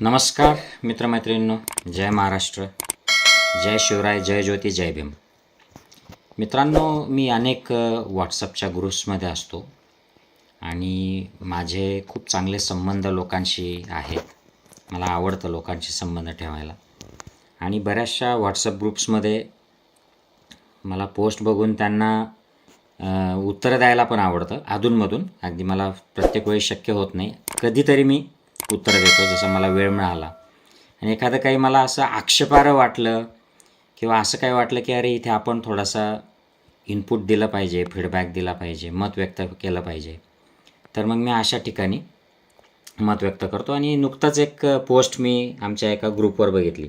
नमस्कार मित्रमैत्रिणींनो जय महाराष्ट्र जय शिवराय जय ज्योती जय भीम. मित्रांनो मी अनेक व्हॉट्सअपच्या ग्रुप्समध्ये असतो आणि माझे खूप चांगले संबंध लोकांशी आहेत. मला आवडतं लोकांशी संबंध ठेवायला. आणि बऱ्याचशा व्हॉट्सअप ग्रुप्समध्ये मला पोस्ट बघून त्यांना उत्तरं द्यायला पण आवडतं. अधूनमधून. अगदी मला प्रत्येक वेळी शक्य होत नाही. कधीतरी मी उत्तरं देतो जसं मला वेळ मिळाला. आणि एखादं काही मला असं आक्षेपार्ह वाटलं किंवा असं काही वाटलं की अरे इथे आपण थोडासा इनपुट दिलं पाहिजे फीडबॅक दिला पाहिजे मत व्यक्त केलं पाहिजे. तर मग मी अशा ठिकाणी मत व्यक्त करतो आणि नुकताच एक पोस्ट मी आमच्या एका ग्रुपवर बघितली.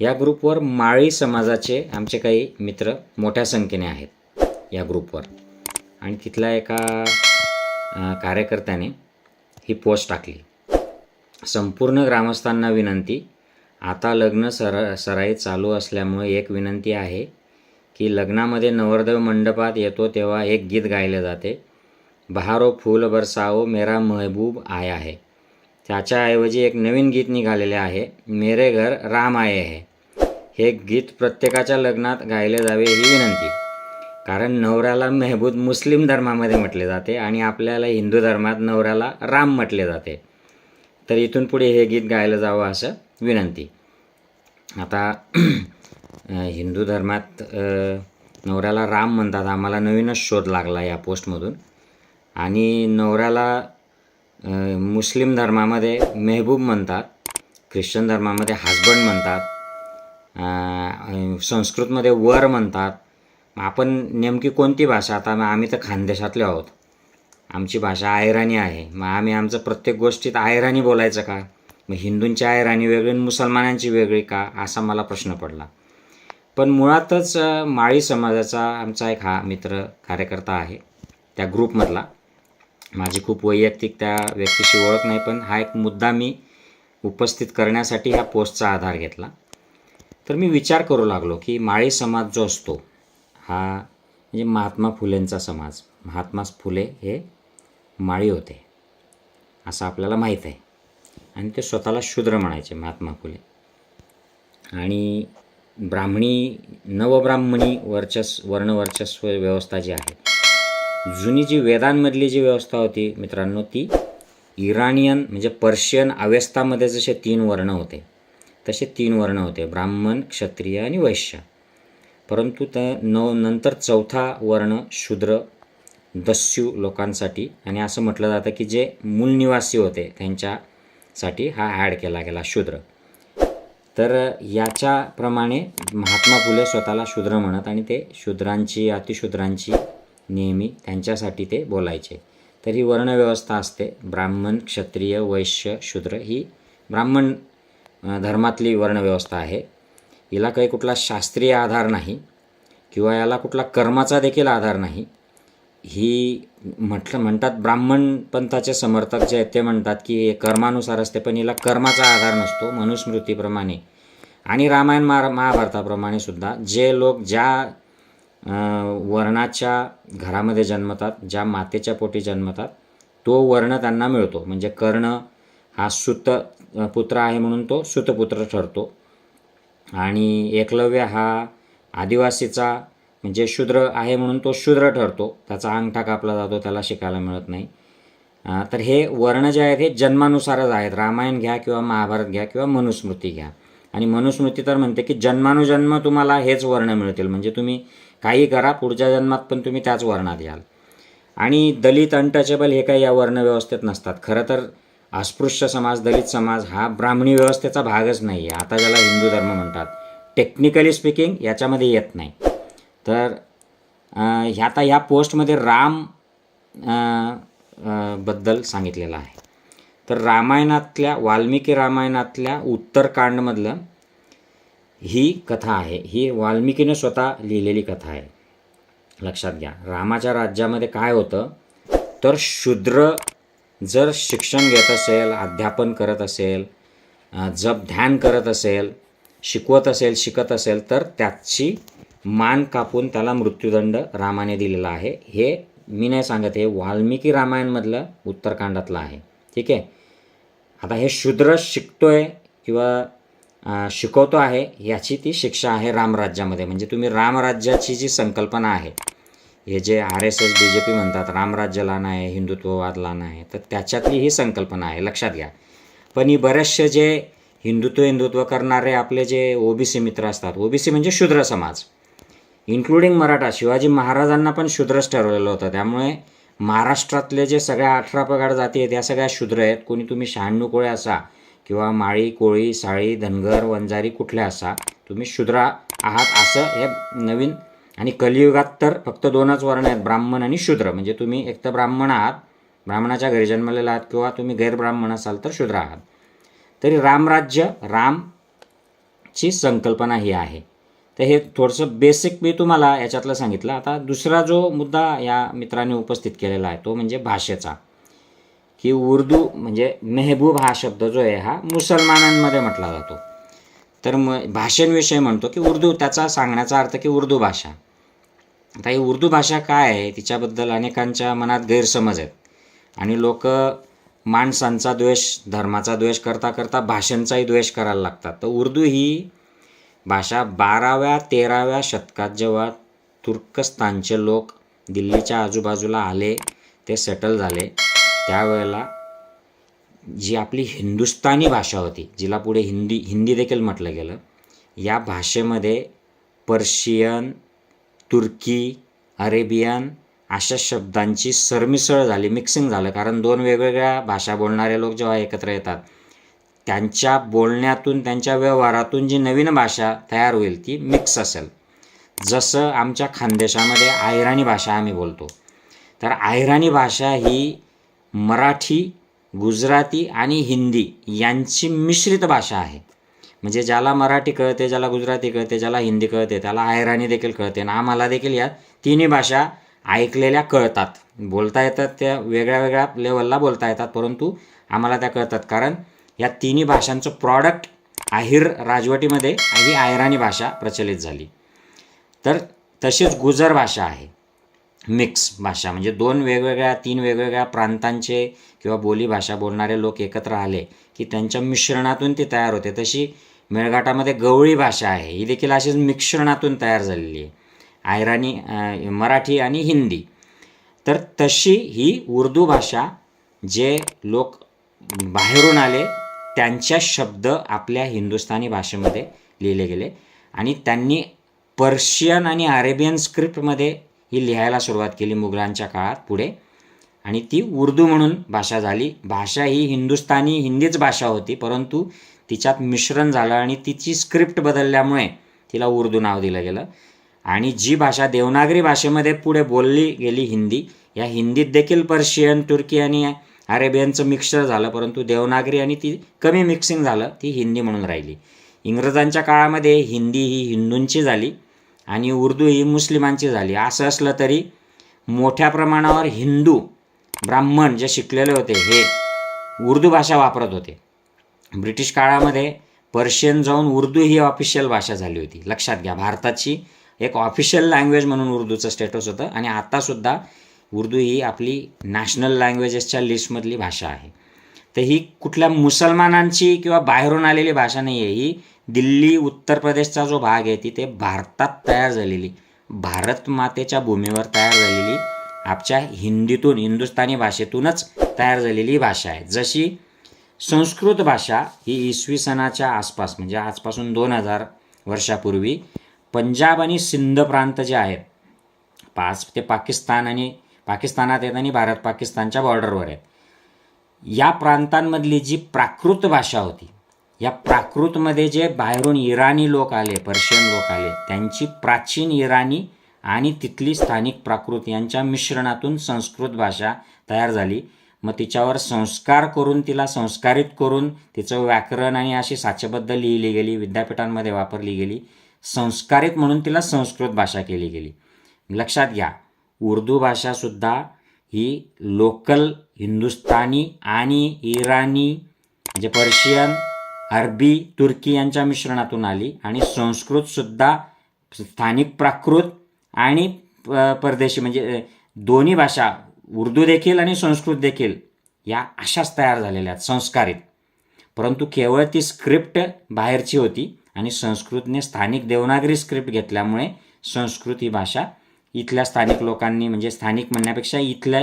या ग्रुपवर माळी समाजाचे आमचे काही मित्र मोठ्या संख्येने आहेत या ग्रुपवर आणि तिथल्या एका कार्यकर्त्याने ही पोस्ट टाकली. संपूर्ण ग्रामस्थांना विनंती. आता लग्न सर सराई चालू असल्यामुळे एक विनंती आहे की लग्नामध्ये नवरदेव मंडपात येतो तेव्हा एक गीत गायले जाते. बहारो फूल बरसाओ मेरा महबूब आया है. त्याच्याऐवजी एक नवीन गीत निघालेले आहे मेरे घर राम आये है. हे गीत प्रत्येकाच्या लग्नात गायले जावे ही विनंती. कारण नवऱ्याला मेहबूब मुस्लिम धर्मामध्ये म्हटले जाते आणि आपल्याला हिंदू धर्मात नवऱ्याला राम म्हटले जाते. तर इथून पुढे हे गीत गायलं जावं असं विनंती. आता हिंदू धर्मात नवऱ्याला राम म्हणतात. आम्हाला नवीनच शोध लागला या पोस्टमधून. आणि नवऱ्याला मुस्लिम धर्मामध्ये मेहबूब म्हणतात ख्रिश्चन धर्मामध्ये हजबंड म्हणतात संस्कृतमध्ये वर म्हणतात. आपण नेमकी कोणती भाषा? आता मग आम्ही तर खानदेशातले आहोत. आमची भाषा आयराणी आहे. मग आम्ही आमचं प्रत्येक गोष्टीत आयराणी बोलायचं का? मग हिंदूंची आयराणी वेगळी आणि मुसलमानांची वेगळी का? असा मला प्रश्न पडला. पण मुळातच माळी समाजाचा आमचा एक हा मित्र कार्यकर्ता आहे. त्या ग्रुपमधला. माझी खूप वैयक्तिक त्या व्यक्तीशी ओळख नाही पण हा एक मुद्दा मी उपस्थित करण्यासाठी ह्या पोस्टचा आधार घेतला. तर मी विचार करू लागलो की माळी समाज जो असतो हा म्हणजे महात्मा फुलेंचा समाज. महात्मा फुले हे माळी होते. असं आपल्याला माहीत आहे. आणि ते स्वतःला शूद्र म्हणायचे महात्मा फुले. आणि ब्राह्मणी नवब्राह्मणी वर्चस् वर्णवर्चस्व व्यवस्था जी आहे जुनी जी वेदांमधली जी व्यवस्था होती मित्रांनो ती इराणियन म्हणजे पर्शियन अवेस्तामध्ये जसे तीन वर्ण होते तसे तीन वर्ण होते ब्राह्मण क्षत्रिय आणि वैश्य. परंतु त न नंतर चौथा वर्ण शूद्र दस्यू लोकांसाठी. आणि असं म्हटलं जातं की जे मूलनिवासी होते त्यांच्यासाठी हा ॲड केला गेला शूद्र. तर याच्याप्रमाणे महात्मा फुले स्वतःला शूद्र म्हणत आणि ते शूद्रांची अतिशूद्रांची नेहमी त्यांच्यासाठी ते बोलायचे. तर ही वर्णव्यवस्था असते. ब्राह्मण क्षत्रिय वैश्य शूद्र ही ब्राह्मण धर्मातली वर्णव्यवस्था आहे. हिला काही कुठला शास्त्रीय आधार नाही किंवा याला कुठला कर्माचा देखील आधार नाही. ही म्हटलं म्हणतात ब्राह्मण पंथाचे समर्थक जे आहेत ते म्हणतात की कर्मानुसार असते पण हिला कर्माचा आधार नसतो मनुस्मृतीप्रमाणे. आणि रामायण महा महाभारताप्रमाणे सुद्धा जे लोक ज्या वर्णाच्या घरामध्ये जन्मतात ज्या मातेच्या पोटी जन्मतात तो वर्ण त्यांना मिळतो. म्हणजे कर्ण हा सुत पुत्र आहे म्हणून तो सुतपुत्र ठरतो. आणि एकलव्य हा आदिवासीचा म्हणजे शूद्र आहे म्हणून तो शूद्र ठरतो. त्याचा अंगठा कापला जातो त्याला शिकायला मिळत नाही. तर हे वर्ण जे आहेत हे जन्मानुसारच आहेत. रामायण घ्या किंवा महाभारत घ्या किंवा मनुस्मृती घ्या. आणि मनुस्मृती तर म्हणते की जन्मानुजन्म तुम्हाला हेच वर्ण मिळतील. म्हणजे तुम्ही काही करा पुढच्या जन्मात पण तुम्ही त्याच वर्णात याल. आणि दलित अनटचेबल हे काही या वर्णव्यवस्थेत नसतात. खरं तर अस्पृश्य समाज दलित समाज हा ब्राह्मणी व्यवस्थेचा भागच नाही आहे आता ज्याला हिंदू धर्म म्हणतात. टेक्निकली स्पीकिंग याच्यामध्ये येत नाही. तर ह्या आता ह्या पोस्टमध्ये रामबद्दल सांगितलेलं आहे. तर रामायणातल्या वाल्मिकी रामायणातल्या उत्तरकांडमधलं ही कथा आहे. ही वाल्मिकीने स्वतः लिहिलेली कथा आहे. लक्षात घ्या. रामाच्या राज्यामध्ये काय होतं? तर शूद्र जर शिक्षण घेत असेल अध्यापन करत असेल जप ध्यान करत असेल शिकवत असेल शिकत असेल तर त्याची मान कापून त्याला मृत्यूदंड रामाने दिलेला आहे. हे मी नाही सांगत हे वाल्मिकी रामायणमधलं उत्तरकांडातलं आहे. ठीक आहे? आता हे शूद्र शिकतोय किंवा शिकवतो आहे याची ती शिक्षा आहे रामराज्यामध्ये. म्हणजे तुम्ही रामराज्याची जी संकल्पना आहे हे जे R S S B J P म्हणतात रामराज्य लहान आहे हिंदुत्ववाद लहान आहे तर त्याच्यातली ही संकल्पना आहे. लक्षात घ्या. पण ही बरेचसे जे हिंदुत्व हिंदुत्व करणारे आपले जे ओबीसी मित्र असतात ओबीसी म्हणजे शूद्र समाज. इन्क्लुडिंग मराठा. शिवाजी महाराजांना पण शूद्रच ठरवलेलं होतं. त्यामुळे महाराष्ट्रातले जे सगळ्या अठरा पगार जाती आहेत या सगळ्या शूद्र आहेत. कोणी तुम्ही शहाण्णव कोळे असा किंवा माळी कोळी साळी धनगर वंजारी कुठल्या असा तुम्ही शूद्र आहात असं हे नवीन आणि कलियुगात तर फक्त दोनच वर्ण आहेत ब्राह्मण आणि शूद्र. म्हणजे तुम्ही एक तर ब्राह्मण आहात ब्राह्मणाच्या घरी जन्मलेला आहात किंवा तुम्ही गैरब्राह्मण असाल तर शूद्र आहात. तरी रामराज्य रामची संकल्पना ही आहे. तर हे थोडंसं बेसिक मी तुम्हाला याच्यातलं सांगितलं. आता दुसरा जो मुद्दा या मित्राने उपस्थित केलेला आहे तो म्हणजे भाषेचा. की उर्दू म्हणजे मेहबूब हा शब्द जो आहे हा मुसलमानांमध्ये म्हटला जातो. तर मग भाषेविषयी म्हणतो की उर्दू त्याचा सांगण्याचा अर्थ की उर्दू भाषा. आता ही उर्दू भाषा काय आहे तिच्याबद्दल अनेकांच्या मनात गैरसमज आहेत. आणि लोक माणसांचा द्वेष धर्माचा द्वेष करता करता भाषांचाही द्वेष करायला लागतात. तर उर्दू ही भाषा बाराव्या तेराव्या शतकात जेव्हा तुर्कस्तानचे लोक दिल्लीच्या आजूबाजूला आले ते सेटल झाले. त्यावेळेला जी आपली हिंदुस्तानी भाषा होती जिला पुढे हिंदी हिंदी देखील म्हटलं गेलं या भाषेमध्ये पर्शियन तुर्की अरेबियन अशा शब्दांची सरमिसळ झाली मिक्सिंग झालं. कारण दोन वेगवेगळ्या भाषा बोलणारे लोक जेव्हा एकत्र येतात त्यांच्या बोलण्यातून त्यांच्या व्यवहारातून जी नवीन भाषा तयार होईल ती मिक्स असेल. जसं आमच्या खानदेशामध्ये आयराणी भाषा आम्ही बोलतो. तर आयराणी भाषा ही मराठी गुजराती आणि हिंदी यांची मिश्रित भाषा आहे. म्हणजे ज्याला मराठी कळते ज्याला गुजराती कळते ज्याला हिंदी कळते त्याला आयराणी देखील कळते. आणि आम्हाला देखील या तिन्ही भाषा ऐकलेल्या कळतात. बोलता येतात त्या वेगळ्या वेगळ्या लेवलला बोलता येतात परंतु आम्हाला त्या कळतात. कारण या तिन्ही भाषांचं प्रॉडक्ट आहिर राजवटीमध्ये ही आयराणी भाषा प्रचलित झाली. तर तशीच गुजर भाषा आहे. मिक्स भाषा म्हणजे दोन वेगवेगळ्या तीन वेगवेगळ्या प्रांतांचे किंवा बोलीभाषा बोलणारे लोक एकत्र आले की त्यांच्या मिश्रणातून ती तयार होते. तशी मेळघाटामध्ये गवळी भाषा आहे. ही देखील अशीच मिश्रणातून तयार झालेली आहे. आयराणी मराठी आणि हिंदी. तर तशी ही उर्दू भाषा जे लोक बाहेरून आले त्यांच्या शब्द आपल्या हिंदुस्थानी भाषेमध्ये लिहिले गेले. आणि त्यांनी पर्शियन आणि अरेबियन स्क्रिप्टमध्ये ही लिहायला सुरुवात केली मुघलांच्या काळात पुढे. आणि ती उर्दू म्हणून भाषा झाली. भाषा ही हिंदुस्थानी हिंदीच भाषा होती परंतु तिच्यात मिश्रण झालं आणि तिची स्क्रिप्ट बदलल्यामुळे तिला उर्दू नाव दिलं गेलं. आणि जी भाषा देवनागरी भाषेमध्ये पुढे बोलली गेली हिंदी या हिंदीत देखील पर्शियन तुर्की आणि अरेबियनचं मिक्सचर झालं परंतु देवनागरी आणि ती कमी मिक्सिंग झालं ती हिंदी म्हणून राहिली. इंग्रजांच्या काळामध्ये हिंदी ही हिंदूंची झाली आणि उर्दू ही मुस्लिमांची झाली. असं असलं तरी मोठ्या प्रमाणावर हिंदू ब्राह्मण जे शिकलेले होते हे उर्दू भाषा वापरत होते. ब्रिटिश काळामध्ये पर्शियन जाऊन उर्दू ही ऑफिशियल भाषा झाली होती. लक्षात घ्या भारताची एक ऑफिशियल लँग्वेज म्हणून उर्दूचं स्टेटस होतं आणि आत्तासुद्धा उर्दू ही आपली नॅशनल लँग्वेजेसच्या लिस्टमधली भाषा आहे. तर ही कुठल्या मुसलमानांची किंवा बाहेरून आलेली भाषा नाही आहे ही दिल्ली उत्तर प्रदेशचा जो भाग आहे तिथे भारतात तयार झालेली भारत मातेच्या भूमीवर तयार झालेली आपच्या हिंदीतून हिंदुस्थानी भाषेतूनच तयार झालेली भाषा आहे. जशी संस्कृत भाषा ही इसवी सणाच्या आसपास म्हणजे आजपासून दोन हजार वर्षापूर्वी पंजाब आणि सिंध प्रांत जे आहेत पाच ते पाकिस्तान आणि पाकिस्तानात आहेत आणि भारत पाकिस्तानच्या बॉर्डरवर आहेत या प्रांतांमधली जी प्राकृत भाषा होती या प्राकृतमध्ये जे बाहेरून इराणी लोक आले पर्शियन लोक आले त्यांची प्राचीन इराणी आणि तिथली स्थानिक प्राकृत यांच्या मिश्रणातून संस्कृत भाषा तयार झाली. मग तिच्यावर संस्कार करून तिला संस्कारित करून तिचं व्याकरण आणि अशी साचेबद्ध लिहिली गेली विद्यापीठांमध्ये वापरली गेली. संस्कारित म्हणून तिला संस्कृत भाषा केली गेली. लक्षात घ्या उर्दू भाषासुद्धा ही लोकल हिंदुस्तानी आणि इराणी म्हणजे पर्शियन अरबी तुर्की यांच्या मिश्रणातून आली आणि संस्कृतसुद्धा स्थानिक प्राकृत आणि प- परदेशी म्हणजे दोन्ही भाषा उर्दू देखील आणि संस्कृत देखील या अशाच तयार झालेल्या आहेत संस्कारित. परंतु केवळ ती स्क्रिप्ट बाहेरची होती आणि संस्कृतने स्थानिक देवनागरी स्क्रिप्ट घेतल्यामुळे संस्कृत ही भाषा इथल्या स्थानिक लोकांनी म्हणजे स्थानिक म्हणण्यापेक्षा इथल्या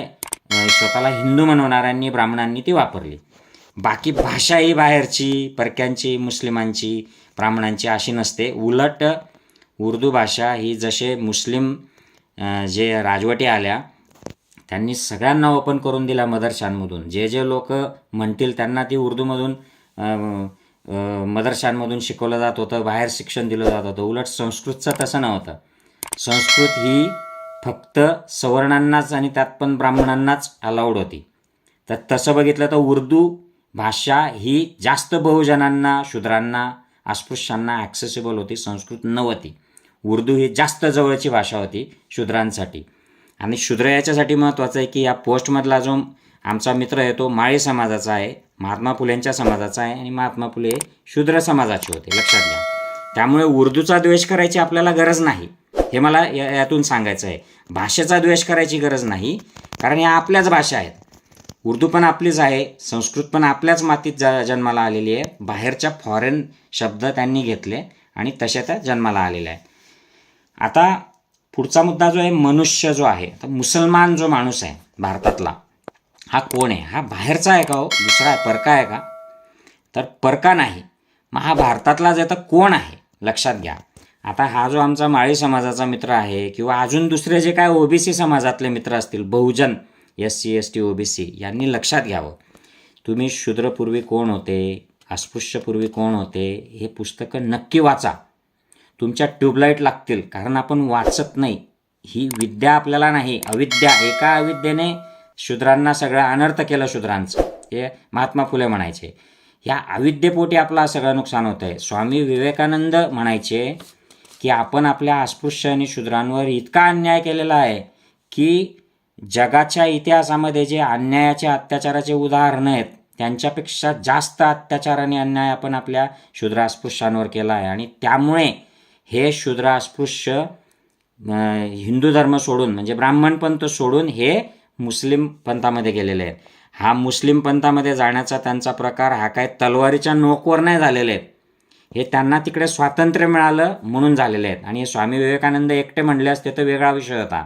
स्वतःला हिंदू म्हणवणाऱ्यांनी ब्राह्मणांनी ती वापरली. बाकी भाषा ही बाहेरची परक्यांची मुस्लिमांची ब्राह्मणांची अशी नसते. उलट उर्दू भाषा ही जसे मुस्लिम जे राजवटी आल्या त्यांनी सगळ्यांना ओपन करून दिला मदरशांमधून. जे जे लोक म्हणतील त्यांना ती उर्दूमधून मदरशांमधून शिकवलं जात होतं बाहेर शिक्षण दिलं जात होतं. उलट संस्कृतचं तसं नव्हतं. संस्कृत ही फक्त सवर्णांनाच आणि त्यात पण ब्राह्मणांनाच अलाउड होती. तर तसं बघितलं तर उर्दू भाषा ही जास्त बहुजनांना शूद्रांना अस्पृश्यांना ॲक्सेसिबल होती संस्कृत नव्हती. उर्दू ही जास्त जवळची भाषा होती शूद्रांसाठी. आणि शूद्र याच्यासाठी महत्त्वाचं आहे की या पोस्टमधला जो आमचा मित्र आहे तो माळी समाजाचा आहे महात्मा फुलेंच्या समाजाचा आहे आणि महात्मा फुले शूद्र समाजाचे होते लक्षात घ्या. त्यामुळे उर्दूचा द्वेष करायची आपल्याला गरज नाही. हे मला या यातून सांगायचं आहे. भाषेचा द्वेष करायची गरज नाही कारण या आपल्याच भाषा आहेत. उर्दू पण आपलीच आहे संस्कृत पण आपल्याच मातीत ज जन्माला आलेली आहे. बाहेरच्या फॉरेन शब्द त्यांनी घेतले आणि तशा त्या जन्माला आलेल्या आहेत. आता पुढचा मुद्दा जो आहे मनुष्य जो आहे तर मुसलमान जो माणूस आहे भारतातला हा कोण आहे? हा बाहेरचा आहे का हो? दुसरा आहे? परका आहे का? तर परका नाही. मग हा भारतातला जे तर कोण आहे? लक्षात घ्या. आता हा जो आमचा माळी समाजाचा मित्र आहे किंवा अजून दुसरे जे काय ओबीसी समाजातले मित्र असतील बहुजन S C S T OBC यांनी लक्षात घ्यावं. तुम्ही शूद्रपूर्वी कोण होते अस्पृश्यपूर्वी कोण होते हे पुस्तकं नक्की वाचा. तुमच्या ट्यूबलाईट लागतील कारण आपण वाचत नाही. ही विद्या आपल्याला नाही अविद्या. एका अविद्येने शूद्रांना सगळं अनर्थ केलं शूद्रांचं. हे महात्मा फुले म्हणायचे. ह्या अविद्येपोटी आपला सगळं नुकसान होतं आहे स्वामी विवेकानंद म्हणायचे की आपण आपल्या अस्पृश्य आणि शूद्रांवर इतका अन्याय केलेला आहे की जगाच्या इतिहासामध्ये जे अन्यायाचे अत्याचाराचे उदाहरणं आहेत त्यांच्यापेक्षा जास्त अत्याचार आणि अन्याय आपण आपल्या शूद्र अस्पृश्यांवर केला आहे. आणि त्यामुळे हे शूद्र अस्पृश्य हिंदू धर्म सोडून म्हणजे ब्राह्मण पंथ सोडून हे मुस्लिम पंथामध्ये गेलेले आहेत. हा मुस्लिम पंथामध्ये जाण्याचा त्यांचा प्रकार हा काय तलवारीच्या नोकवर नाही झालेले आहेत. हे त्यांना तिकडे स्वातंत्र्य मिळालं म्हणून झालेले आहेत. आणि स्वामी विवेकानंद एकटे म्हणले असते तर वेगळा विषय होता.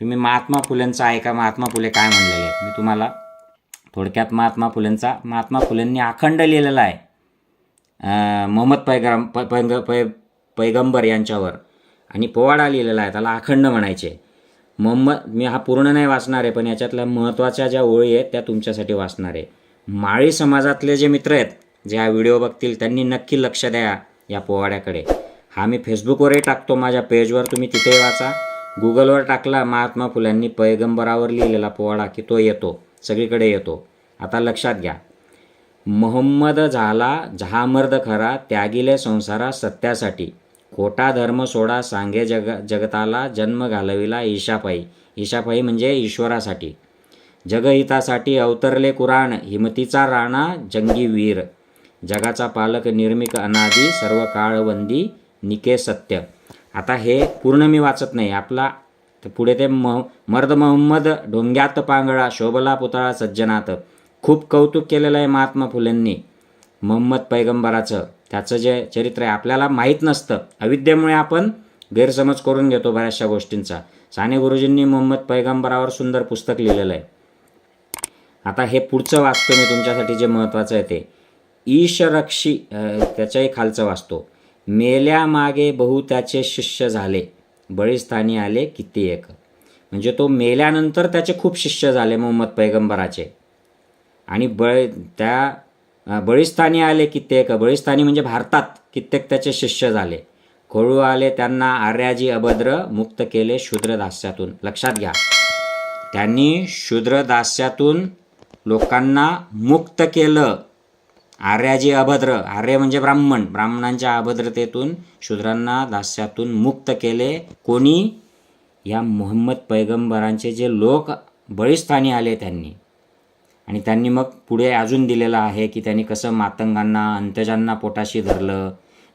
तुम्ही महात्मा फुलेंचा ऐका महात्मा फुले काय म्हणलेले आहेत? मी तुम्हाला थोडक्यात महात्मा फुलेंचा महात्मा फुलेंनी अखंड लिहिलेला आहे. मोहम्मद पैगम प पैग पै पैगंबर यांच्यावर. आणि पोवाडा लिहिलेला आहे त्याला अखंड म्हणायचे. मोहम्मद मी हा पूर्ण नाही वाचणार आहे पण याच्यातल्या महत्त्वाच्या ज्या ओळी आहेत त्या तुमच्यासाठी वाचणार आहे. माळी समाजातले जे मित्र आहेत जे हा व्हिडिओ बघतील त्यांनी नक्की लक्ष द्या या पोवाड्याकडे. हा मी फेसबुकवरही टाकतो माझ्या पेजवर तुम्ही तिथे वाचा. गुगलवर टाकला महात्मा फुल्यांनी पैगंबरावर लिहिलेला पोवाडा की तो येतो सगळीकडे येतो. आता लक्षात घ्या. मोहम्मद झाला जहामर्द खरा त्यागिले संसारा सत्यासाठी. खोटा धर्म सोडा सांगे जग जगताला जन्म घालविला ईशापायी ईशापायी म्हणजे ईश्वरासाठी. जगहितासाठी अवतरले कुराण हिमतीचा राणा जंगी वीर. जगाचा पालक निर्मिक अनादी सर्व काळवंदी निके सत्य आता हे पूर्ण मी वाचत नाही. आपला तर पुढे ते म मर्द मोहम्मद डोंग्यात पांगळा शोभला पुतळा सज्जनात. खूप कौतुक केलेलं आहे महात्मा फुलेंनी. मोहम्मद पैगंबराचं. त्याचं जे चरित्र आहे आपल्याला माहीत नसतं. अविद्येमुळे आपण गैरसमज करून घेतो बऱ्याचशा गोष्टींचा. साने गुरुजींनी मोहम्मद पैगंबरावर सुंदर पुस्तक लिहिलेलं आहे. आता हे पुढचं वाचतो मी. तुमच्यासाठी जे महत्त्वाचं आहे ते. ईशरक्षी त्याच्याही खालचं वाचतो. मेल्यामागे बहु त्याचे शिष्य झाले. बळीस्थानी आले किती एक. म्हणजे तो मेल्यानंतर त्याचे खूप शिष्य झाले मोहम्मद पैगंबराचे. आणि बळ त्या बळीस्थानी आले कित्येक बळीस्थानी म्हणजे भारतात कित्येक त्याचे शिष्य झाले. खोळू आले त्यांना आर्याजी अभद्र मुक्त केले शूद्रदास्यातून. लक्षात घ्या. त्यांनी शूद्रदास्यातून लोकांना मुक्त केलं. आर्याजी अभद्र. आर्य म्हणजे ब्राह्मण. ब्राह्मणांच्या अभद्रतेतून शूद्रांना दास्यातून मुक्त केले. कोणी? या मोहम्मद पैगंबरांचे जे लोक बळीस्थानी आले त्यांनी. आणि त्यांनी मग पुढे अजून दिलेलं आहे की त्यांनी कसं मातंगांना अंतजांना पोटाशी धरलं.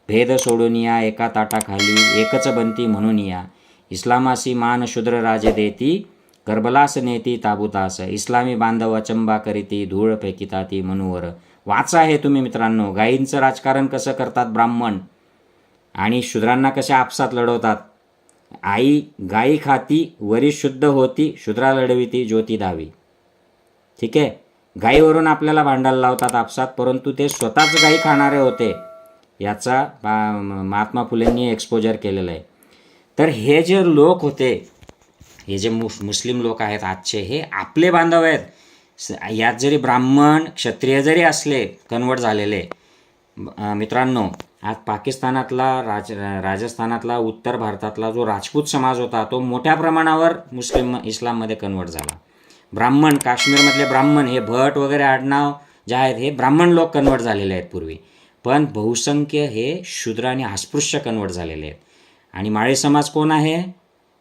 भेद सोडून या एका ताटाखाली एकच बनती म्हणून या. इस्लामासी मान शूद्र राजे देती गर्भलास नेती ताबुतास. इस्लामी बांधव अचंबा करीती धूळ फेकिता ती मनुवर. वाचा हे तुम्ही मित्रांनो. गायींचं राजकारण कसं करतात ब्राह्मण? आणि शूद्रांना कशा आपसात लढवतात? आई गाई खाती वरी शुद्ध होती शूद्रा लढविती ज्योती दावी ठीक आहे? गाईवरून आपल्याला भांडायला लावतात आपसात परंतु ते स्वतःच गाई खाणारे होते. याचा महात्मा फुलेंनी एक्सपोजर केलेलं आहे. तर हे जे लोक होते हे जे मु मुस्लिम लोक आहेत आजचे हे आपले बांधव आहेत. यात जरी ब्राह्मण क्षत्रिय जरी असले कन्वर्ट झालेले मित्रांनो आज पाकिस्तानातला राज राजस्थानातला उत्तर भारतातला जो राजपूत समाज होता तो मोठ्या प्रमाणावर मुस्लिम इस्लाममध्ये कन्वर्ट झाला. ब्राह्मण काश्मीरमधले ब्राह्मण हे भट वगैरे आडनाव जे आहेत हे ब्राह्मण लोक कन्वर्ट झालेले आहेत पूर्वी. पण बहुसंख्य हे शूद्र आणि अस्पृश्य कन्वर्ट झालेले आहेत. आणि माळी समाज कोण आहे?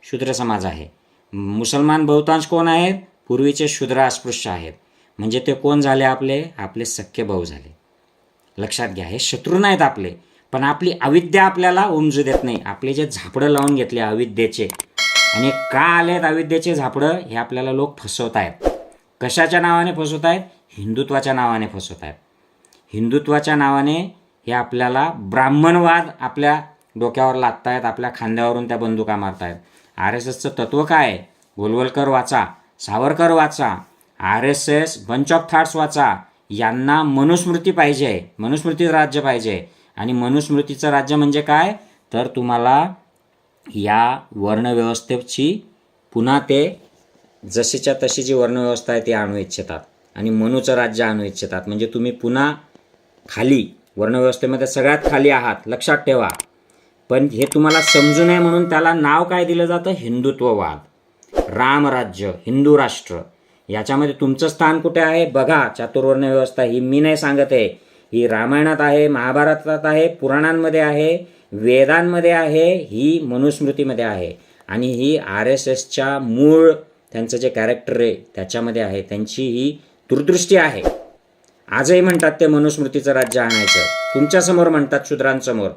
शूद्र समाज आहे. मुसलमान बहुतांश कोण आहेत? पूर्वीचे शूद्र अस्पृश्य आहेत. म्हणजे ते कोण झाले आपले? आपले सख्खे भाऊ झाले. लक्षात घ्या हे शत्रू नाहीत आपले. पण आपली अविद्या आपल्याला उमजू देत नाही. आपले जे झापडं लावून घेतले अविद्येचे आणि का आलेत अविद्येचे झापडं? हे आपल्याला लोक फसवत आहेत. कशाच्या नावाने फसवत आहेत? हिंदुत्वाच्या नावाने फसवत आहेत. हिंदुत्वाच्या नावाने हे आपल्याला ब्राह्मणवाद आपल्या डोक्यावर लादतायत आपल्या खांद्यावरून त्या बंदुका मारतायत. आर एस एसचं तत्त्व काय आहे? गोलवलकर वाचा. सावरकर वाचा R S S bunch of thoughts वाचा. यांना मनुस्मृती पाहिजे मनुस्मृती राज्य पाहिजे. आणि मनुस्मृतीचं राज्य म्हणजे काय? तर तुम्हाला या वर्णव्यवस्थेची पुन्हा ते जशीच्या तशी जी वर्णव्यवस्था आहे ती आणू इच्छितात. आणि मनूचं राज्य आणू इच्छितात. म्हणजे तुम्ही पुन्हा खाली वर्णव्यवस्थेमध्ये सगळ्यात खाली आहात लक्षात ठेवा. पण हे तुम्हाला समजू नये म्हणून त्याला नाव काय दिलं जातं? हिंदुत्ववाद. रामराज्य हिंदू राष्ट्र. याच्यामध्ये तुमचं स्थान कुठे आहे? बघा चातुर्वर्ण व्यवस्था ही मी नाही सांगत आहे. ही रामायणात आहे महाभारतात आहे पुराणांमध्ये आहे वेदांमध्ये आहे ही मनुस्मृतीमध्ये आहे. आणि ही आर एस एसच्या मूळ त्यांचं जे कॅरेक्टर आहे त्याच्यामध्ये आहे. त्यांची ही दुर्दृष्टी आहे. आजही म्हणतात ते मनुस्मृतीचं राज्य आणायचं. तुमच्यासमोर म्हणतात शूद्रांसमोर.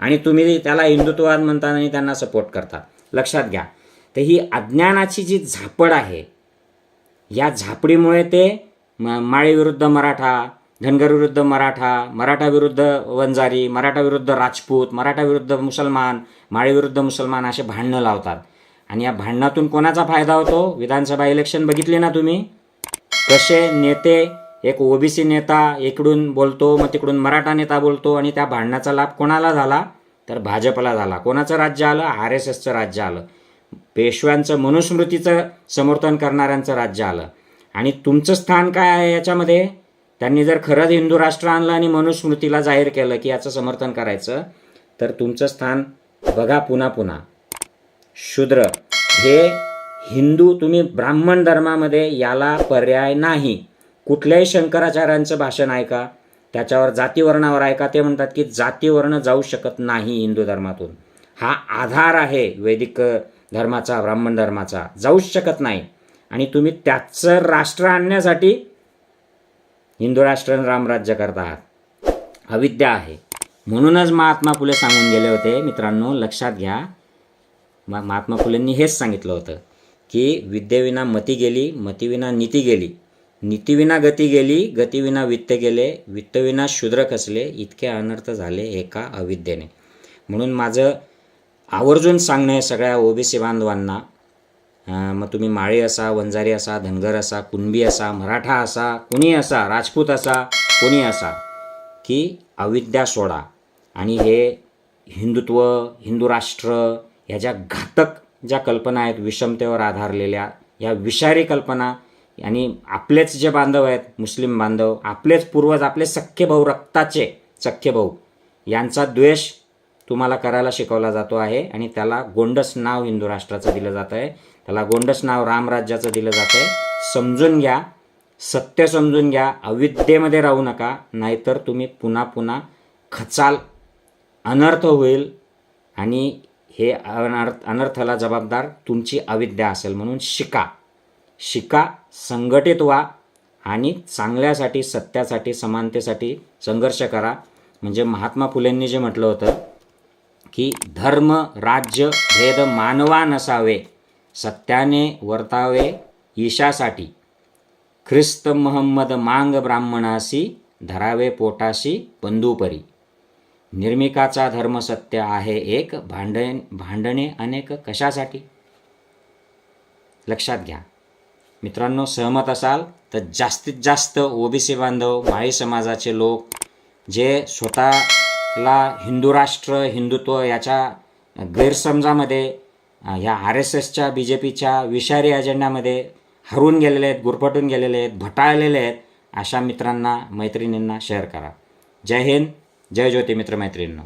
आणि तुम्ही त्याला हिंदुत्ववाद म्हणता आणि त्यांना सपोर्ट करता. लक्षात घ्या. तर ही अज्ञानाची जी झापड आहे या झापडीमुळे ते म माळीविरुद्ध मराठा धनगर विरुद्ध मराठा मराठा विरुद्ध वंजारी मराठा विरुद्ध राजपूत मराठा विरुद्ध मुसलमान माळीविरुद्ध मुसलमान असे भांडणं लावतात. आणि या भांडणातून कोणाचा फायदा होतो? विधानसभा इलेक्शन बघितले ना तुम्ही? कसे नेते एक ओबीसी नेता इकडून बोलतो मग तिकडून मराठा नेता बोलतो आणि त्या भांडणाचा लाभ कोणाला झाला? तर भाजपला झाला. कोणाचं राज्य आलं? आर एस एसचं राज्य आलं. पेशव्यांचं मनुस्मृतीचं समर्थन करणाऱ्यांचं राज्य आलं. आणि तुमचं स्थान काय आहे याच्यामध्ये? त्यांनी जर खरंच हिंदू राष्ट्र आणलं आणि मनुस्मृतीला जाहीर केलं की याचं समर्थन करायचं तर तुमचं स्थान बघा पुन्हा पुन्हा. शूद्र. हे हिंदू तुम्ही ब्राह्मण धर्मामध्ये याला पर्याय नाही. कुठल्याही शंकराचार्यांचं भाषण ऐका. त्याच्यावर जातीवर्णावर ऐका. ते म्हणतात की जातीवर्ण जाऊ शकत नाही हिंदू धर्मातून. हा आधार आहे वैदिक धर्माचा ब्राह्मण धर्माचा. जाऊच शकत नाही. आणि तुम्ही त्याचं राष्ट्र आणण्यासाठी हिंदू राष्ट्र आणि रामराज्य करत आहात. अविद्या आहे. म्हणूनच महात्मा फुले सांगून गेले होते मित्रांनो लक्षात घ्या. महात्मा फुलेंनी हेच सांगितलं होतं की विद्येविना मती गेली मतीविना नीती गेली. नीतीविना गती गेली गतीविना वित्त गेले वित्तविना शूद्र कसले इतके अनर्थ झाले एका अविद्येने. म्हणून माझं आवर्जून सांगणं आहे सगळ्या ओबीसी बांधवांना. मग तुम्ही माळी असा वंजारी असा धनगर असा कुणबी असा मराठा असा कुणी असा राजपूत असा कोणी असा की अविद्या सोडा. आणि हे हिंदुत्व हिंदू राष्ट्र ह्या ज्या घातक ज्या कल्पना आहेत विषमतेवर आधारलेल्या या विषारी कल्पना आणि आपलेच जे बांधव आहेत मुस्लिम बांधव आपलेच पूर्वज आपले सख्खे भाऊ रक्ताचे सख्खे भाऊ यांचा द्वेष तुम्हाला करायला शिकवला जातो आहे आणि त्याला गोंडस नाव हिंदू राष्ट्राचं दिलं जात आहे. त्याला गोंडस नाव रामराज्याचं दिलं जातं आहे. समजून घ्या सत्य समजून घ्या अविद्येमध्ये राहू नका नाहीतर तुम्ही पुन्हा पुन्हा खचाल अनर्थ होईल आणि हे अनर्थ अनर्थाला जबाबदार तुमची अविद्या असेल म्हणून शिका. शिका संघटित व्हा आणि चांगल्यासाठी सत्यासाठी समानतेसाठी संघर्ष करा. म्हणजे महात्मा फुलेंनी जे म्हटलं होतं की धर्म राज्य भेद मानवा नसावे सत्याने वर्तावे ईशासाठी. ख्रिस्त महम्मद मांग ब्राह्मणासी धरावे पोटाशी बंधुपरी. निर्मिकाचा धर्म सत्य आहे एक भांडण भांडणे अनेक कशासाठी? लक्षात घ्या. मित्रांनो सहमत असाल तर जास्तीत जास्त ओबीसी बांधव माळी समाजाचे लोक जे स्वतः ला हिंदू राष्ट्र हिंदुत्व याच्या गैरसमजामध्ये ह्या आर एस एसच्या बी जे पीच्या विषारी अजेंड्यामध्ये हरवून गेलेले आहेत गुरफटून गेलेले आहेत भटाळलेले आहेत अशा मित्रांना मैत्रिणींना शेअर करा. जय हिंद जय ज्योती मित्रमैत्रिणींनो